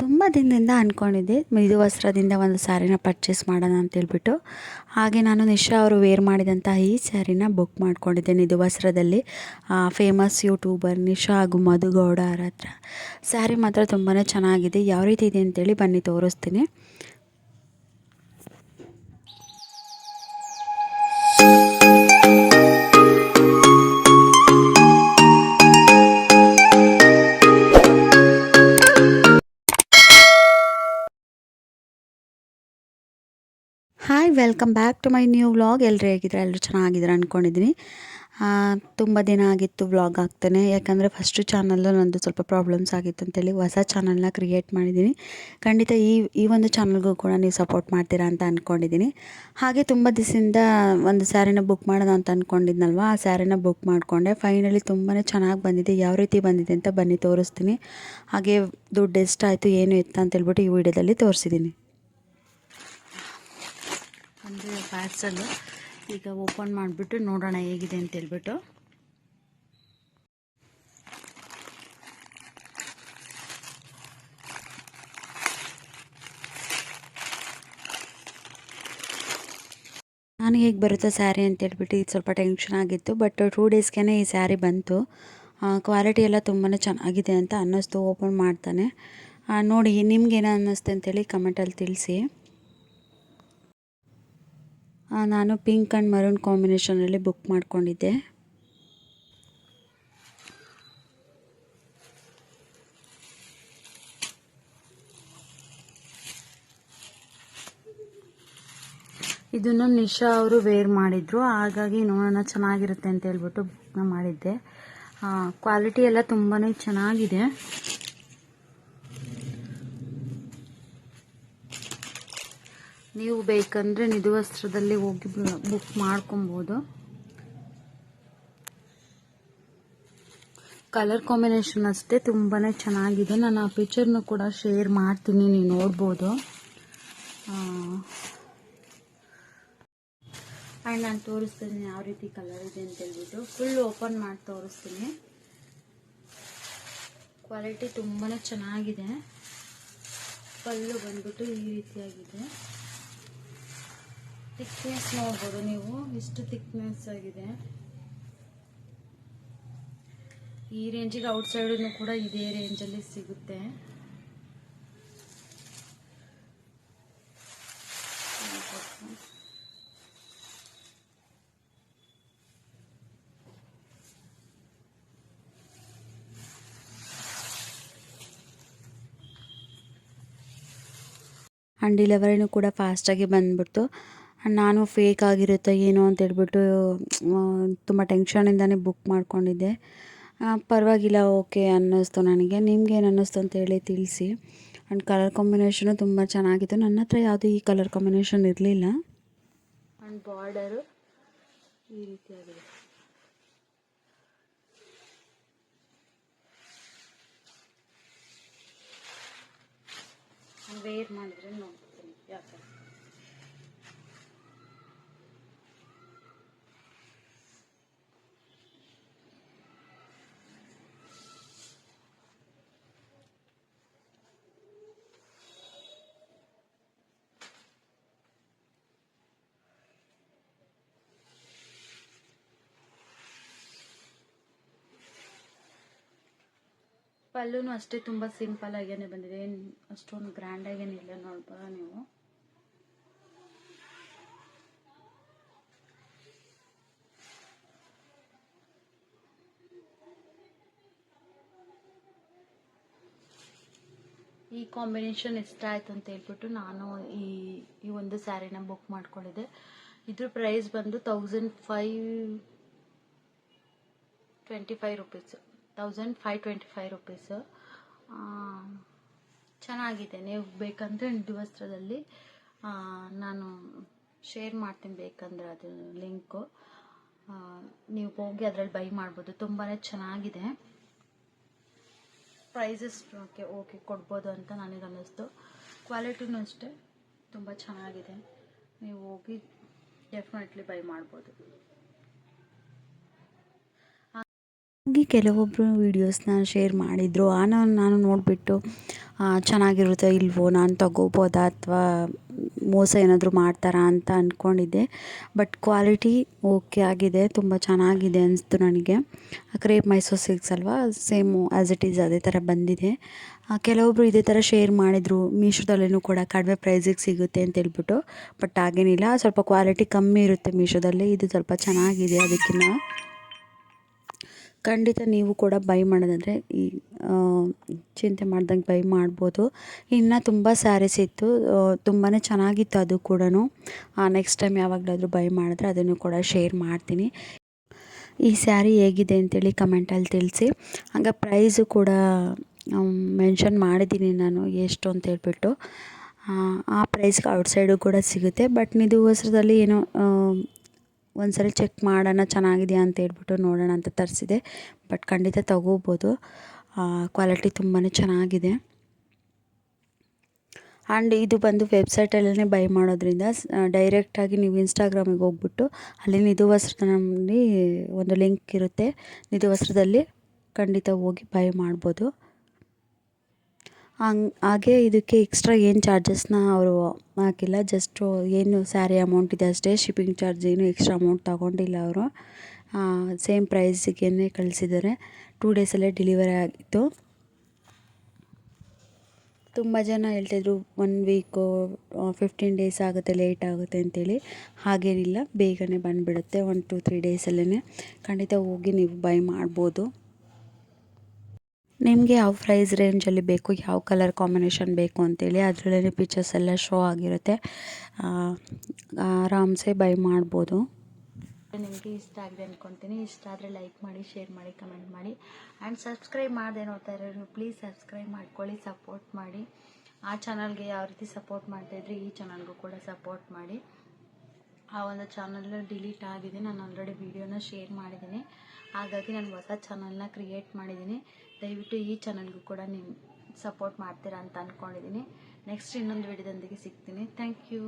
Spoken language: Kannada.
ತುಂಬ ದಿನದಿಂದ ಅಂದ್ಕೊಂಡಿದ್ದೆ ಮಿದು ವಸ್ತ್ರದಿಂದ ಒಂದು ಸ್ಯಾರಿನ ಪರ್ಚೇಸ್ ಮಾಡೋಣ ಅಂತೇಳ್ಬಿಟ್ಟು ಹಾಗೆ ನಾನು ನಿಶಾ ಅವರು ವೇರ್ ಮಾಡಿದಂಥ ಈ ಸ್ಯಾರಿನ ಬುಕ್ ಮಾಡ್ಕೊಂಡಿದ್ದೆ ನಿಧು ವಸ್ತ್ರದಲ್ಲಿ. ಫೇಮಸ್ ಯೂಟ್ಯೂಬರ್ ನಿಶಾ ಹಾಗೂ ಮಧುಗೌಡ ಅವರ ಹತ್ರ. ಸ್ಯಾರಿ ಮಾತ್ರ ತುಂಬಾ ಚೆನ್ನಾಗಿದೆ, ಯಾವ ರೀತಿ ಇದೆ ಅಂತೇಳಿ ಬನ್ನಿ, ತೋರಿಸ್ತೀನಿ. Welcome back to my new vlog. ಎಲ್ಲರೂ ಹೇಗಿದ್ರೆ ಎಲ್ಲರೂ ಚೆನ್ನಾಗಿದ್ರೆ ಅಂದ್ಕೊಂಡಿದ್ದೀನಿ ತುಂಬ ದಿನ ಆಗಿತ್ತು ವ್ಲಾಗ್ ಆಗ್ತಾನೆ. ಯಾಕಂದರೆ ಫಸ್ಟು ಚಾನಲ್ಲು ನನ್ನದು ಸ್ವಲ್ಪ ಪ್ರಾಬ್ಲಮ್ಸ್ ಆಗಿತ್ತು ಅಂತೇಳಿ ಹೊಸ ಚಾನಲ್ನ ಕ್ರಿಯೇಟ್ ಮಾಡಿದ್ದೀನಿ. ಖಂಡಿತ ಈ ಈ ಒಂದು ಚಾನಲ್ಗೂ ಕೂಡ ನೀವು ಸಪೋರ್ಟ್ ಮಾಡ್ತೀರಾ ಅಂತ ಅಂದ್ಕೊಂಡಿದ್ದೀನಿ ಹಾಗೆ ತುಂಬ ದಿವಸದಿಂದ ಒಂದು ಸ್ಯಾರಿನ ಬುಕ್ ಮಾಡೋಣ ಅಂತ ಅಂದ್ಕೊಂಡಿದ್ನಲ್ವ ಆ ಸ್ಯಾರಿನ ಬುಕ್ ಮಾಡಿಕೊಂಡೆ. ಫೈನಲಿ ತುಂಬಾ ಚೆನ್ನಾಗಿ ಬಂದಿದೆ. ಯಾವ ರೀತಿ ಬಂದಿದೆ ಅಂತ ಬನ್ನಿ ತೋರಿಸ್ತೀನಿ. ಹಾಗೆ ದುಡ್ಡು ಎಷ್ಟಾಯಿತು, ಏನು ಎತ್ತ ಅಂತೇಳ್ಬಿಟ್ಟು ಈ ವಿಡಿಯೋದಲ್ಲಿ ತೋರಿಸಿದ್ದೀನಿ. ಅಂದರೆ ಪಾರ್ಸಲ್ಲು ಈಗ ಓಪನ್ ಮಾಡಿಬಿಟ್ಟು ನೋಡೋಣ ಹೇಗಿದೆ ಅಂತ ಹೇಳ್ಬಿಟ್ಟು. ನನಗೆ ಹೇಗೆ ಬರುತ್ತೆ ಸ್ಯಾರಿ ಅಂತೇಳ್ಬಿಟ್ಟು ಇದು ಸ್ವಲ್ಪ ಟೆನ್ಷನ್ ಆಗಿತ್ತು ಬಟ್ ಟೂ ಡೇಸ್ಗೆ ಈ ಸ್ಯಾರಿ ಬಂತು. ಕ್ವಾಲಿಟಿ ಎಲ್ಲ ತುಂಬಾ ಚೆನ್ನಾಗಿದೆ ಅಂತ ಅನ್ನಿಸ್ತು ಓಪನ್ ಮಾಡ್ತಾನೆ. ನೋಡಿ ನಿಮ್ಗೇನೋ ಅನ್ನಿಸ್ತೆ ಅಂತೇಳಿ ಕಮೆಂಟಲ್ಲಿ ತಿಳಿಸಿ. ನಾನು ಪಿಂಕ್ ಆ್ಯಂಡ್ ಮರೂನ್ ಕಾಂಬಿನೇಷನಲ್ಲಿ ಬುಕ್ ಮಾಡಿಕೊಂಡಿದ್ದೆ. ಇದನ್ನು ನಿಶಾ ಅವರು ವೇರ್ ಮಾಡಿದ್ರು. ಹಾಗಾಗಿ ನೋಡೋಣ, ಚೆನ್ನಾಗಿರುತ್ತೆ ಅಂತ ಹೇಳ್ಬಿಟ್ಟು ಬುಕ್ನ ಮಾಡಿದ್ದೆ. ಕ್ವಾಲಿಟಿ ಎಲ್ಲ ತುಂಬಾ ಚೆನ್ನಾಗಿದೆ. ನೀವು ಬೇಕಂದರೆ ನಿಧುವಸ್ತ್ರದಲ್ಲಿ ಹೋಗಿ ಬುಕ್ ಮಾಡ್ಕೊಬೋದು. ಕಲರ್ ಕಾಂಬಿನೇಷನ್ ಅಷ್ಟೇ ತುಂಬಾ ಚೆನ್ನಾಗಿದೆ. ನಾನು ಆ ಪಿಕ್ಚರ್ನ ಕೂಡ ಶೇರ್ ಮಾಡ್ತೀನಿ, ನೀವು ನೋಡ್ಬೋದು. ಆ್ಯಂಡ್ ನಾನು ತೋರಿಸ್ತೀನಿ ಯಾವ ರೀತಿ ಕಲರ್ ಇದೆ ಅಂತ ಹೇಳ್ಬಿಟ್ಟು. ಫುಲ್ ಓಪನ್ ಮಾಡಿ ತೋರಿಸ್ತೀನಿ. ಕ್ವಾಲಿಟಿ ತುಂಬಾ ಚೆನ್ನಾಗಿದೆ. ಪಲ್ಲು ಬಂದ್ಬಿಟ್ಟು ಈ ರೀತಿಯಾಗಿದೆ. ಥಿಕ್ನೆಸ್ ನೋಡ್ಬೋದು ನೀವು. ಇಷ್ಟು ಥಿಕ್ನೆಸ್ ಆಗಿದೆ. ಈ ರೇಂಜಿಗೆ ಔಟ್ ಸೈಡ್ ಕೂಡ ಇದೇ ರೇಂಜಲ್ಲಿ ಸಿಗುತ್ತೆ. ಆ್ಯಂಡ್ ಡೆಲಿವರಿನೂ ಕೂಡ ಫಾಸ್ಟಾಗಿ ಬಂದ್ಬಿಡ್ತು. ನಾನು ಫೇಕ್ ಆಗಿರುತ್ತೋ ಏನೋ ಅಂತ ಹೇಳ್ಬಿಟ್ಟು ತುಂಬ ಟೆನ್ಷನಿಂದನೇ ಬುಕ್ ಮಾಡ್ಕೊಂಡಿದ್ದೆ. ಪರವಾಗಿಲ್ಲ ಓಕೆ ಅನ್ನಿಸ್ತು ನನಗೆ. ನಿಮ್ಗೇನು ಅನ್ನಿಸ್ತು ಅಂತ ಹೇಳಿ ತಿಳಿಸಿ. ಆ್ಯಂಡ್ ಕಲರ್ ಕಾಂಬಿನೇಷನು ತುಂಬ ಚೆನ್ನಾಗಿತ್ತು. ನನ್ನ ಹತ್ರ ಯಾವುದೂ ಈ ಕಲರ್ ಕಾಂಬಿನೇಷನ್ ಇರಲಿಲ್ಲ. ಆ್ಯಂಡ್ ಬಾರ್ಡರು ಈ ರೀತಿಯಾಗಿದೆ. ವೇರ್ ಮಾಡಿದ್ರೆ ನೋಡ್ತೀನಿ. ಥರ ಪಲ್ಲುನು ಅಷ್ಟೇ ತುಂಬ ಸಿಂಪಲ್ ಆಗೇನೆ ಬಂದಿದೆ. ಏನು ಅಷ್ಟೊಂದು ಗ್ರ್ಯಾಂಡ್ ಆಗೇನಿಲ್ಲ ನೋಡ್ಬೋದ ನೀವು. ಈ ಕಾಂಬಿನೇಷನ್ ಇಷ್ಟ ಆಯ್ತು ಅಂತ ಹೇಳ್ಬಿಟ್ಟು ನಾನು ಈ ಈ ಒಂದು ಸ್ಯಾರಿನ ಬುಕ್ ಮಾಡ್ಕೊಂಡಿದ್ದೆ ಇದ್ರ ಪ್ರೈಸ್ ಬಂದು thousand five twenty five rupees thousand five twenty five rupees ಚೆನ್ನಾಗಿದೆ. ನೀವು ಬೇಕಂದರೆ ವಸ್ತ್ರದಲ್ಲಿ ನಾನು ಶೇರ್ ಮಾಡ್ತೀನಿ ಬೇಕಂದ್ರೆ ಅದು ಲಿಂಕು ನೀವು ಹೋಗಿ ಅದರಲ್ಲಿ ಬೈ ಮಾಡ್ಬೋದು. ತುಂಬಾ ಚೆನ್ನಾಗಿದೆ. ಪ್ರೈಸಸ್ ಓಕೆ ಓಕೆ, ಕೊಡ್ಬೋದು ಅಂತ ನನಗೆ ಅನ್ನಿಸ್ತು. ಕ್ವಾಲಿಟಿನೂ ಅಷ್ಟೇ, ತುಂಬ ಚೆನ್ನಾಗಿದೆ. ನೀವು ಹೋಗಿ ಡೆಫಿನೆಟ್ಲಿ ಬೈ ಮಾಡ್ಬೋದು. ಹಾಗೆ ಕೆಲವೊಬ್ಬರು ವೀಡಿಯೋಸ್ನ ಶೇರ್ ಮಾಡಿದರು. ಆ ನಾನು ನೋಡಿಬಿಟ್ಟು ಚೆನ್ನಾಗಿರುತ್ತೋ ಇಲ್ವೋ, ನಾನು ತಗೋಬೋದಾ ಅಥವಾ ಮೋಸ ಏನಾದರೂ ಮಾಡ್ತಾರಾ ಅಂತ ಅಂದ್ಕೊಂಡಿದ್ದೆ ಬಟ್ ಕ್ವಾಲಿಟಿ ಓಕೆ ಆಗಿದೆ, ತುಂಬ ಚೆನ್ನಾಗಿದೆ ಅನಿಸ್ತು ನನಗೆ. ಕ್ರೇಪ್ ಮೈಸೂರು ಸಿಲ್ಕ್ಸ್ ಅಲ್ವಾ? ಸೇಮು ಆ್ಯಸ್ ಇಟ್ ಈಸ್ ಅದೇ ಥರ ಬಂದಿದೆ. ಕೆಲವೊಬ್ಬರು ಇದೇ ಥರ ಶೇರ್ ಮಾಡಿದರು. ಮೀಶೋದಲ್ಲೂ ಕೂಡ ಕಡಿಮೆ ಪ್ರೈಸಿಗೆ ಸಿಗುತ್ತೆ ಅಂತ ಹೇಳ್ಬಿಟ್ಟು, ಬಟ್ ಹಾಗೇನಿಲ್ಲ. ಸ್ವಲ್ಪ ಕ್ವಾಲಿಟಿ ಕಮ್ಮಿ ಇರುತ್ತೆ ಮೀಶೋದಲ್ಲಿ. ಇದು ಸ್ವಲ್ಪ ಚೆನ್ನಾಗಿದೆ ಅದಕ್ಕಿಂತ ಖಂಡಿತ ನೀವು ಕೂಡ ಬೈ ಮಾಡೋದಾದರೆ ಈ ಚಿಂತೆ ಮಾಡ್ದಂಗೆ ಬೈ ಮಾಡ್ಬೋದು. ಇನ್ನು ತುಂಬ ಸ್ಯಾರೀಸ್ ಇತ್ತು. ತುಂಬಾ ಚೆನ್ನಾಗಿತ್ತು ಅದು ಕೂಡ ನೆಕ್ಸ್ಟ್ ಟೈಮ್ ಯಾವಾಗಲಾದರೂ ಬೈ ಮಾಡಿದ್ರೆ ಅದನ್ನು ಕೂಡ ಶೇರ್ ಮಾಡ್ತೀನಿ. ಈ ಸ್ಯಾರಿ ಹೇಗಿದೆ ಅಂತೇಳಿ ಕಮೆಂಟಲ್ಲಿ ತಿಳಿಸಿ. ಹಂಗೆ ಪ್ರೈಸು ಕೂಡ ಮೆನ್ಷನ್ ಮಾಡಿದ್ದೀನಿ ನಾನು ಎಷ್ಟು ಅಂತ ಹೇಳ್ಬಿಟ್ಟು. ಆ, ಪ್ರೈಸ್ಗೆ ಔಟ್ಸೈಡು ಕೂಡ ಸಿಗುತ್ತೆ. ಬಟ್ ನಿಧು ವಸ್ತ್ರದಲ್ಲಿ ಏನೋ ಒಂದ್ಸರಿ ಚೆಕ್ ಮಾಡೋಣ, ಚೆನ್ನಾಗಿದೆಯಾ ಅಂತ ಹೇಳ್ಬಿಟ್ಟು ನೋಡೋಣ ಅಂತ ತರಿಸಿದೆ. ಬಟ್ ಖಂಡಿತ ತಗೋಬೋದು. ಕ್ವಾಲಿಟಿ ತುಂಬಾ ಚೆನ್ನಾಗಿದೆ. ಆ್ಯಂಡ್ ಇದು ಬಂದು ವೆಬ್ಸೈಟಲ್ಲೇ ಬೈ ಮಾಡೋದ್ರಿಂದ ಡೈರೆಕ್ಟಾಗಿ ನೀವು ಇನ್ಸ್ಟಾಗ್ರಾಮಿಗೆ ಹೋಗ್ಬಿಟ್ಟು ಅಲ್ಲಿ ನಿಧು ವಸ್ತ್ರದಲ್ಲಿ ಒಂದು ಲಿಂಕ್ ಇರುತ್ತೆ. ನಿಧು ವಸ್ತ್ರದಲ್ಲಿ ಖಂಡಿತ ಹೋಗಿ ಬೈ ಮಾಡ್ಬೋದು. ಹಂಗ್, ಹಾಗೆ ಇದಕ್ಕೆ ಎಕ್ಸ್ಟ್ರಾ ಏನು ಚಾರ್ಜಸ್ನ ಅವರು ಹಾಕಿಲ್ಲ. ಜಸ್ಟು ಏನು ಸ್ಯಾರಿ ಅಮೌಂಟ್ ಇದೆ ಅಷ್ಟೇ. ಶಿಪ್ಪಿಂಗ್ ಚಾರ್ಜ್ ಏನು ಎಕ್ಸ್ಟ್ರಾ ಅಮೌಂಟ್ ತಗೊಂಡಿಲ್ಲ ಅವರು. ಸೇಮ್ ಪ್ರೈಸಿಗೆ ಕಳಿಸಿದ್ದಾರೆ. ಟೂ ಡೇಸಲ್ಲೇ ಡೆಲಿವರಿ ಆಗಿತ್ತು. ತುಂಬ ಜನ ಹೇಳ್ತಿದ್ರು ಒನ್ ವೀಕು ಫಿಫ್ಟೀನ್ ಡೇಸ್ ಆಗುತ್ತೆ ಲೇಟ್ ಆಗುತ್ತೆ ಅಂತೇಳಿ. ಹಾಗೇನಿಲ್ಲ. ಬೇಗನೆ ಬಂದುಬಿಡುತ್ತೆ. ಒನ್ ಟು ತ್ರೀ ಡೇಸಲ್ಲೇ ಖಂಡಿತ ಹೋಗಿ ನೀವು ಬೈ ಮಾಡ್ಬೋದು. ನಿಮಗೆ ಯಾವ ಪ್ರೈಸ್ ರೇಂಜಲ್ಲಿ ಬೇಕು, ಯಾವ ಕಲರ್ ಕಾಂಬಿನೇಷನ್ ಬೇಕು ಅಂತೇಳಿ ಅದರಲ್ಲೇ ಪಿಕ್ಚರ್ಸ್ ಎಲ್ಲ ಶೋ ಆಗಿರುತ್ತೆ. ಆರಾಮ್ಸೆ ಬೈ ಮಾಡ್ಬೋದು. ನಿಮಗೆ ಇಷ್ಟ ಆಗಿದೆ ಅಂದ್ಕೊತೀನಿ ಇಷ್ಟ ಆದರೆ ಲೈಕ್ ಮಾಡಿ ಶೇರ್ ಮಾಡಿ ಕಮೆಂಟ್ ಮಾಡಿ. ಆ್ಯಂಡ್ ಸಬ್ಸ್ಕ್ರೈಬ್ ಮಾಡದೆ ನೋಡ್ತಾ ಇರೋರು ಪ್ಲೀಸ್ ಸಬ್ಸ್ಕ್ರೈಬ್ ಮಾಡ್ಕೊಳ್ಳಿ ಸಪೋರ್ಟ್ ಮಾಡಿ. ಆ ಚಾನಲ್ಗೆ ಯಾವ ರೀತಿ ಸಪೋರ್ಟ್ ಮಾಡ್ತಾಯಿದ್ರೆ ಈ ಚಾನಲ್ಗೂ ಕೂಡ ಸಪೋರ್ಟ್ ಮಾಡಿ. ಆ ಒಂದು ಚಾನಲ್ನ ಡಿಲೀಟ್ ಆಗಿದೆ ನಾನು ಆಲ್ರೆಡಿ ವೀಡಿಯೋನ ಶೇರ್ ಮಾಡಿದ್ದೀನಿ. ಹಾಗಾಗಿ ನಾನು ಹೊಸ ಚಾನಲ್ನ ಕ್ರಿಯೇಟ್ ಮಾಡಿದ್ದೀನಿ. ದಯವಿಟ್ಟು ಈ ಚಾನಲ್ಗೂ ಕೂಡ ನಿಮ್ಮ ಸಪೋರ್ಟ್ ಮಾಡ್ತೀರಾ ಅಂತ ಅಂದ್ಕೊಂಡಿದ್ದೀನಿ ನೆಕ್ಸ್ಟ್ ಇನ್ನೊಂದು ವಿಡಿಯೋದೊಂದಿಗೆ ಸಿಗ್ತೀನಿ. Thank you